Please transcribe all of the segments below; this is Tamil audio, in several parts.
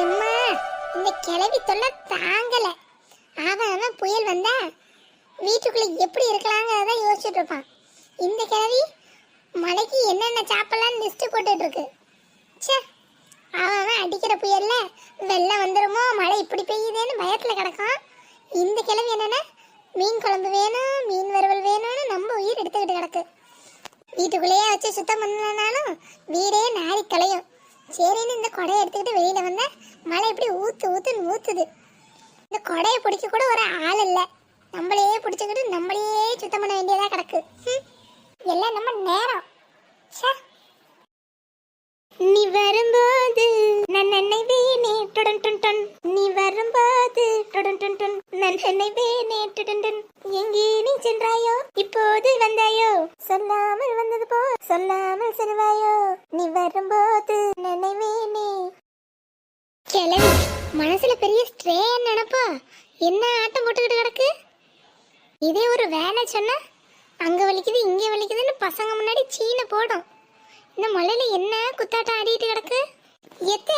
எம்மா இந்த கிளவி தொல்லை தாங்கல. அவன் அவன் புயல் வந்தா வீட்டுக்குள்ள எப்படி இருக்கலாங்கிறத யோசிச்சுட்டு இருப்பான். இந்த கிளவி மழைக்கு என்னென்ன சாப்பிடலாம்னு லிஸ்ட் போட்டுட்டு இருக்கு. ச்சே அவன் அடிக்கிற புயல்ல வெள்ளம் வந்துருமோ மழை இப்படி பெய்யுதேன்னு பயத்துல கிடக்கும் இந்த கிளவி என்னன்னா மீன் குழம்பு வேணும் மீன் வறுவல் வேணும்னு நம்ம உயிர் எடுத்துக்கிட்டு கிடக்கு. வீட்டுக்குள்ளேயே வச்சு சுத்தம் பண்ணலனாலும் வீடே சரின்னு இந்த கொடையை எடுத்துக்கிட்டு வெளியில வந்தா மழை இப்படி ஊத்து ஊத்துன்னு ஊத்துது. இந்த கொடையை பிடிக்க கூட ஒரு ஆள் இல்லை. நம்மளையே பிடிச்சிக்கிட்டு நம்மளையே சுத்தம் பண்ண வேண்டியதா கிடக்கு. எல்லாம் நம்ம நேரம். நீ வரும்போது நான் நினைவேனே டுடன் டுன் டுன். நீ வரும்போது டுடன் டுன் நான் நினைவேனே மனசுல பெரிய ஸ்ட்ரெயின் நினைப்பா. என்ன ஆட்டம் போட்டுக்கிட்டு கிடக்கு? இதே ஒரு வேலை சொன்னா அங்க வலிக்குது இங்க வலிக்குதுன்னு பசங்க முன்னாடி சீனை போடும். இந்த மலையில என்ன குத்தாட்டம் ஆடிட்டு கிடக்கு? எத்த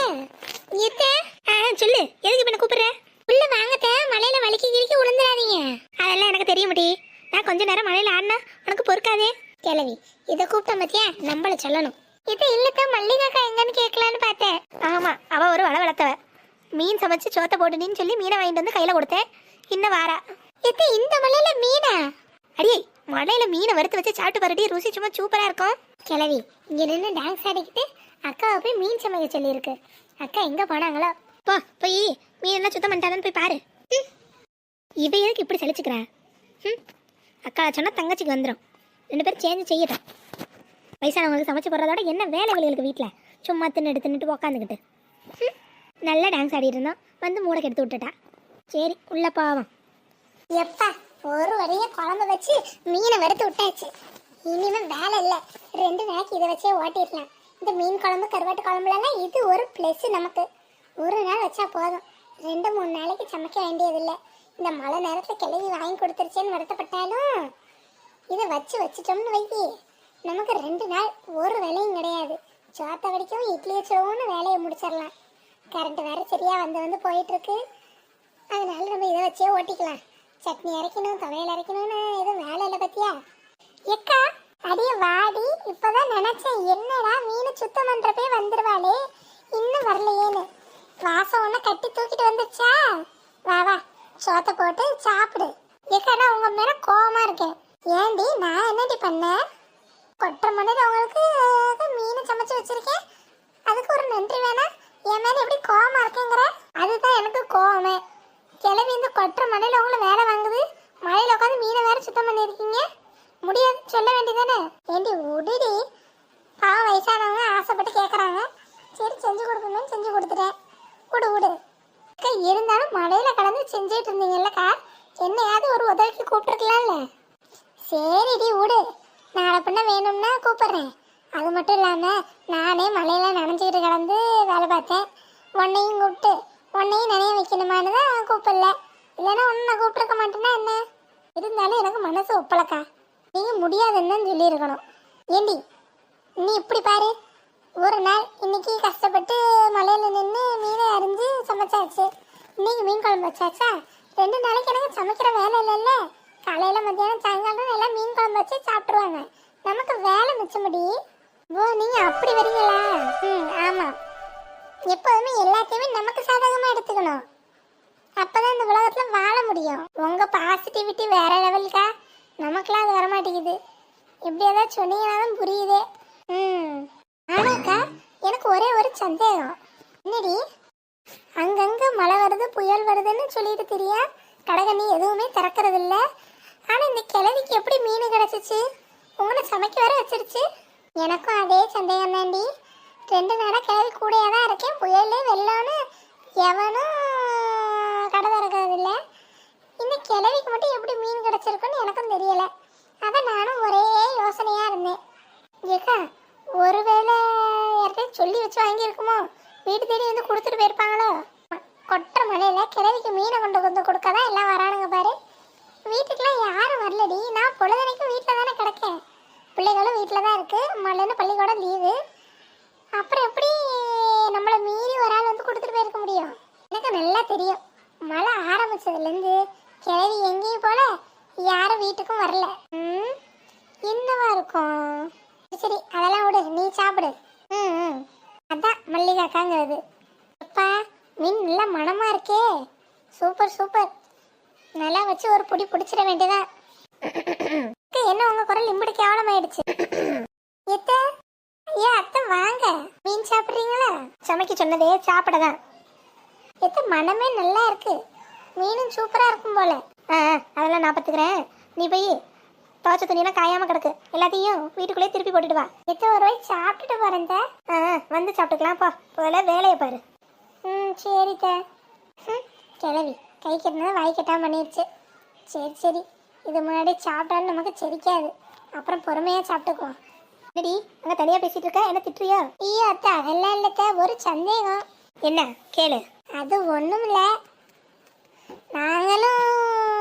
எத்த? ஆ சொல்லு எதுக்கு பண்ண கூப்பிடுற? உள்ள வாங்கத்த மலையில வலிக்கி கிழிக்கி விழுந்துடாதீங்க அதெல்லாம் எனக்கு தெரிய முடி நான் கொஞ்ச நேரம் மலையில ஆடினா உனக்கு பொறுக்காதே. கிளவி இதை கூப்பிட்ட பத்தியா? நம்மள சொல்லணும். இது இல்லத்த மல்லிகாக்கா எங்கன்னு கேட்கலான்னு பார்த்தேன். ஆமா அவ ஒரு வள வளர்த்தவ மீன் சமைச்சு சோத்த போட்டுனின்னு சொல்லி மீனை வாங்கிட்டு வந்து கையில கொடுத்தேன். இன்னும் வாரா. எத்த இந்த மலையில மீனா? அடியே மலையில மீனை வறுத்து வச்சு சாப்பிட்டு பாருடி ருசி சும்மா சூப்பரா இருக்கும். கிளவி இங்க நின்று டான்ஸ் ஆடிக்கிட்டு அக்காவை போய் மீன் சமைக்க சொல்லியிருக்கு. அக்கா எங்க போனாங்களோ? போ போய். மீன் எல்லாம் சுத்தம் பண்ணிட்டாங்கன்னு போய் பாரு. இவ எதுக்கு இப்படி சலிச்சுக்கிறா? ம்? அக்கா சொன்னா தங்கச்சிக்கு வந்துடும் ரெண்டு பேரும் சேர்ந்து செய்யட்டும். வயசானவங்களுக்கு சமைச்சு போடுறதோட என்ன வேலை வழிகளுக்கு வீட்டில் சும்மா தின்னுட்டு தின்னுட்டு உக்காந்துக்கிட்டு. நல்லா டான்ஸ் ஆடிட்டு இருந்தோம் வந்து மூட கெடுத்து விட்டுட்டா. சரி உள்ள பாவம். எப்பா ஒரு வரைய குழம்பு வச்சு மீனை வறுத்து விட்டாச்சு. இனிமே வேலை இல்லை. ரெண்டு நாளைக்கு இதை வச்சே ஓட்டிடலாம். இந்த மீன் குழம்பு கருவாட்டு குழம்புலலாம் இது ஒரு ப்ளஸ் நமக்கு. ஒரு நாள் வச்சா போதும். ரெண்டு மூணு நாளைக்கு சமைக்க வேண்டியதில்லை. இந்த மழை நேரத்தில் கிளவி வாங்கி கொடுத்துருச்சேன்னு வருத்தப்பட்டாலும் இதை வச்சு வச்சிட்டோம்னு வைக்கி நமக்கு ரெண்டு நாள் ஒரு வேலையும் கிடையாது. சோத்தை வடிக்கவும் இட்லி வச்சோன்னு வேலையை முடிச்சிடலாம். கரண்ட் வேறு சரியாக வந்து வந்து போயிட்டுருக்கு. அதனால நம்ம இதை வச்சே ஓட்டிக்கலாம். சட்னி அரைக்கணும் துவையல் அரைக்கணும்னு எதுவும் வேலை இல்லை பத்தியா? எக்கா அடிய வாடி. இப்போதான் நினைச்சேன் என்னடா மீன் சுத்தம் பண்ணுறப்பே வந்துருவாளே. இன்னும் வரலையேன்னு. வாசம் ஒன்று கட்டி தூக்கிட்டு வந்துச்சா வா வா சோத்த போட்டு சாப்பிடு. எக்கடா நான் உங்க மேல கோவமா இருக்கேன் ஏண்டி நான் என்னடி பண்ணேன்? கொட்டுற மணியில் உங்களுக்கு மீன் சமைச்சு வச்சிருக்கேன்? அதுக்கு ஒரு நன்றி வேணா? என் மேல எப்படி கோவமா இருக்குங்கிற? அதுதான் எனக்கு கோவமே. கிளவி இந்த கொட்டுற மழையில உங்களை வேலை வாங்குது. மழையில உட்காந்து மீனை வேற சுத்தம் பண்ணியிருக்கீங்க. முடியாது சொல்ல வேண்டியதானே ஏண்டி உடுடி. பாவம் வயசானவங்க ஆசைப்பட்டு கேட்குறாங்க சரி செஞ்சு கொடுக்கணும்னு செஞ்சு கொடுத்துட்டேன். விடு விடு அக்கா இருந்தாலும் மழையில கலந்து செஞ்சுட்டு இருந்தீங்கல்லக்கா என்னையாவது ஒரு உதவிக்கு கூப்பிட்டுருக்கலாம்ல. சரிடி விடு நாளை பின்ன வேணும்னா கூப்பிட்றேன். அது மட்டும் இல்லாமல் நானே மழையில் நனைஞ்சிக்கிட்டு கிடந்து வேலை பார்த்தேன். உன்னையும் கூப்பிட்டு உன்னையும் நினைய வைக்கணுமான்னு தான் கூப்பிடல. இல்லைன்னா ஒன்று நான் கூப்பிட்டுருக்க மாட்டேன்னா என்ன? இருந்தாலும் எனக்கு மனசு ஒப்பளக்கா நீங்கள் முடியாதுன்னு சொல்லியிருக்கணும். ஏண்டி நீ இப்படி பாரு. ஒரு நாள் இன்னைக்கு கஷ்டப்பட்டு மலையில் நின்று மீனை அரிஞ்சு சமைச்சாச்சு. இன்னைக்கு மீன் குழம்பு வச்சாச்சா? ரெண்டு நாளைக்கு எனக்கு சமைக்கிற வேலை இல்லைல்ல. காலையில் மத்தியானம் சாயங்காலம் எல்லாம் மீன் குழம்பு வச்சு சாப்பிட்ருவாங்க நமக்கு வேலை மிச்சமடி. ஓ நீங்க அப்படி வரீங்களா? ம் ஆமா. எப்போதுமே எல்லாத்தையுமே நமக்கு சாதகமா எடுத்துக்கணும். அப்பதான் இந்த உலகத்துல வாழ முடியும். உங்க பாசிட்டிவிட்டி வேற லெவலுக்கா நமக்குலாம் அது வர மாட்டேங்குது இப்படி ஏதாவது சொன்னீங்கன்னா புரியுதே. ம். ஆனாக்கா எனக்கு ஒரே ஒரு சந்தேகம். என்னடி? அங்கங்க மழை வருது புயல் வருதுன்னு சொல்லிட்டு தெரியா? கடகண்ணி எதுவுமே திறக்கிறது இல்லை ஆனா இந்த கிழவிக்கு எப்படி மீன் கிடைச்சிச்சு? உங்களை சமைக்க வர வச்சிருச்சு. எனக்கும் அதே சந்தேகம் தாண்டி. ரெண்டு நேரம் கிழவி கூடயே தான் இருக்கேன். புயல் வெள்ளம்னு எவனும் கடை திறக்கிறது இந்த கிழவிக்கு மட்டும் எப்படி மீன் கிடச்சிருக்குன்னு எனக்கும் தெரியலை. அதை நானும் ஒரே யோசனையாக இருந்தேன். ஏக்கா ஒருவேளை யார்கிட்ட சொல்லி வச்சு வாங்கியிருக்குமோ? வீட்டு தேடி வந்து கொடுத்துட்டு போயிருப்பாங்களோ? கொட்டுற மலையில் கிழவிக்கு மீனை கொண்டு வந்து கொடுக்க தான் எல்லாம் வரானுங்க பாரு. வீட்டுக்குலாம் யாரும் வரலடி. நான் பொழுதனைக்கும் வீட்டில் தானே கிடக்கேன். பிள்ளைகளும் வீட்டில் தான் இருக்குது மழைன்னு பள்ளிக்கூடம் லீவு அப்புறம் எப்படி நம்மளை மீறி ஒரு ஆள் வந்து கொடுத்துட்டு போயிருக்க முடியும்? எனக்கு நல்லா தெரியும். மழை ஆரம்பிச்சதுலேருந்து கிழவி எங்கேயும் போல யாரும் வீட்டுக்கும் வரல. ம், என்னவா இருக்கும்? சரி அதெல்லாம் விடு. நீ சாப்பிடு. ம் ம். அதான் மல்லிகாக்காங்கிறது. அப்பா மீன் நல்லா மனமாக இருக்கே. Super super. நல்லா வச்சு ஒரு பொடி பிடிச்சிட வேண்டியதான் என்ன உங்க குரல் இம்படி கேவலமாயிடுச்சு? எத்த? ஐயா அத்தை வாங்க. மீன் சாப்பிட்றீங்களா? சமைக்க சொன்னதே சாப்பிடதான். எத்த மனமே நல்லா இருக்கு. மீனும் சூப்பரா இருக்கும் போல. ஆ அதெல்லாம் நான் பார்த்துக்கிறேன் நீ போய் துவச்ச துணியெல்லாம் காயாம கிடக்கு. எல்லாத்தையும் வீட்டுக்குள்ளே திருப்பி போட்டுட்டு வா. எத்த ஒரு வாய் சாப்பிட்டுட்டு போறேன் தே. ஆ வந்து சாப்பிட்டுக்கலாம் போ. போல வேலையை பாரு. ம் சரி தே ம், கிளவி. கை கட்டினதை வாய் கட்டாமல் பண்ணிடுச்சு சரி சரி. இது முன்னாடி சாப்பிட்டாலும் நமக்கு செரிக்காது. அப்புறம் பொறுமையா சாப்பிட்டுக்குவோம். என்னடி அங்க தனியா பேசிட்டு இருக்க? என்ன திட்டுறியா? ஐயோ அத்தா எல்லாம் இல்லத்த ஒரு சந்தேகம். என்ன? கேளு. அது ஒண்ணும் இல்ல. நாங்களும்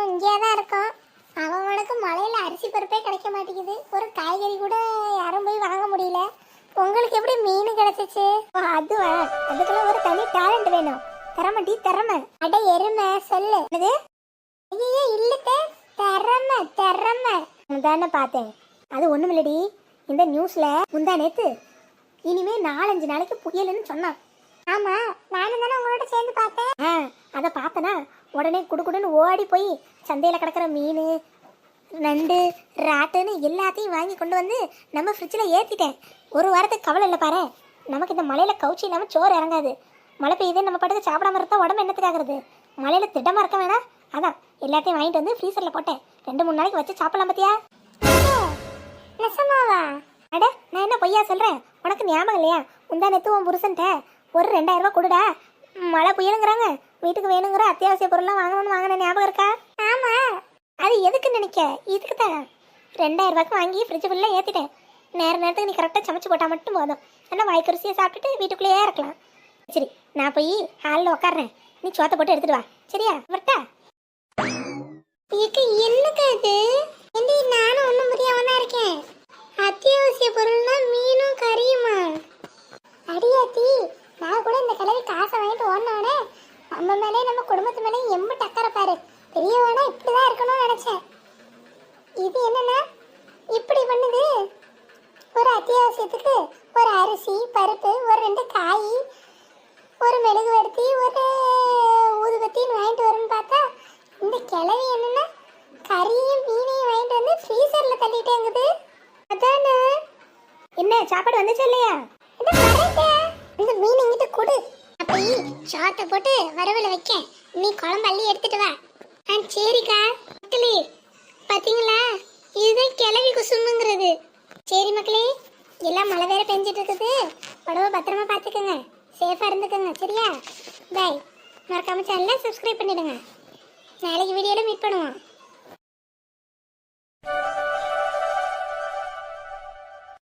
இங்கே தான் இருக்கோம். அவங்களுக்கு மழையில அரிசி பருப்பே கிடைக்க மாட்டேங்குது. ஒரு காய்கறி கூட யாரும் போய் வாங்க முடியல. உங்களுக்கு எப்படி மீன் கிடைச்சிச்சு? ஓ, அதுவா? அதுக்கெல்லாம் ஒரு தனி டேலண்ட் வேணும். திறமை டி திறமை. அட எருமை சொல்லு. அது ஐயோ இல்லத்தே. திறமை திறமை. முந்தானே பார்த்தேன். அது ஒண்ணுமில்லடி இந்த நியூஸ்ல முந்தா நேத்து இனிமே நாலஞ்சு நாளைக்கு புயலுன்னு சொன்னான். ஆமா நானும் தானே உங்களோட சேர்ந்து பார்த்தேன். ஆ அதை பார்த்தனா உடனே குடுகுடுன்னு ஓடி போய் சந்தையில கிடக்கிற மீன் நண்டு ராட்டுன்னு எல்லாத்தையும் வாங்கி கொண்டு வந்து நம்ம ஃப்ரிட்ஜில் ஏற்றிட்டேன் ஒரு வாரத்துக்கு கவலை இல்லை பாரு நமக்கு இந்த மலையில் கவுச்சி இல்லாமல் சோறு இறங்காது. மழை பெய்யுது நம்ம பாட்டுக்கு சாப்பிடாம இருந்தால் உடம்பு என்னத்துக்காகிறது மலையில் திட்டமாக இருக்க வேணாம். அதான் எல்லாத்தையும் வாங்கிட்டு வந்து ஃப்ரீசரில் போட்டேன். ரெண்டு மூணு நாளைக்கு வச்சு சாப்பிடலாம் பார்த்தியா நெசமாவா? அட நான் என்ன பொய்யா சொல்றேன்? உனக்கு ஞாபகம் இல்லையா? முந்தா நேத்து உன் புருஷன்ட்ட ஒரு ரெண்டாயிரம் ரூபாய் கொடுடா. மழை புயலுங்கிறாங்க. வீட்டுக்கு வேணுங்கிற அத்தியாவசிய பொருள்லாம் வாங்கணும்னு வாங்கின ஞாபகம் இருக்கா? ஆமா. அது எதுக்கு நினைக்க? இதுக்கு தான். ரெண்டாயிரம் ரூபாய்க்கு வாங்கி ஃப்ரிட்ஜுக்குள்ளே ஏற்றிட்டேன் நேர நேரத்துக்கு நீ கரெக்டாக சமைச்சு போட்டால் மட்டும் போதும். ஆனால் வாய்க்கரிசியை சாப்பிட்டுட்டு வீட்டுக்குள்ளேயே இருக்கலாம். சரி நான் போய் ஹாலில் உட்காடுறேன் நீ சோத்தை போட்டு எடுத்துட்டு வா. சரியா? வரட்டா என்னக்கா இது ஏண்டி நானும் ஒன்றும் புரியாம தான் இருக்கேன். அத்தியாவசிய பொருள்னா மீனும் கறியுமா? அடியாத்தி நான் கூட இந்த கிழவி காசை வாங்கிட்டு ஓடினோடனே நம்ம மேலே நம்ம குடும்பத்து மேலே எம்பு டக்கரை பாரு. பெரியவனா இப்படிதான் இருக்கணும்னு நினச்சேன். இது என்னன்னா இப்படி பண்ணுது. ஒரு அத்தியாவசியத்துக்கு ஒரு அரிசி பருப்பு ஒரு ரெண்டு காய் ஒரு மெழுகுவர்த்தி ஒரு ஊதுபத்தின்னு வாங்கிட்டு வரும்னு பார்த்தா கிழவி என்னன்னா கறியும் மீனையும் வாங்கிட்டு வந்து ஃப்ரீசர்ல தள்ளிட்டேங்குது. அதானே? என்ன சாப்பாடு வந்துச்சு இல்லையா? இந்த மீன் எங்கிட்ட கொடு. அப்படி சாத்தை போட்டு வரவில் வைக்க நீ குழம்பு அள்ளி எடுத்துட்டு வா. ஆ சரிக்கா. மக்களே பார்த்தீங்களா இதுதான் கிளவி குசும்புங்கிறது சரி மக்களே எல்லாம் மழை வேற பெஞ்சிட்டு இருக்குது உடம்ப பத்திரமா பார்த்துக்கோங்க சேஃபாக இருந்துக்கோங்க சரியா? பை மறக்காம சேனலை சப்ஸ்கிரைப் பண்ணிடுங்க. நாளைக்கு வீடியோவில் மீட் பண்ணுவோம்.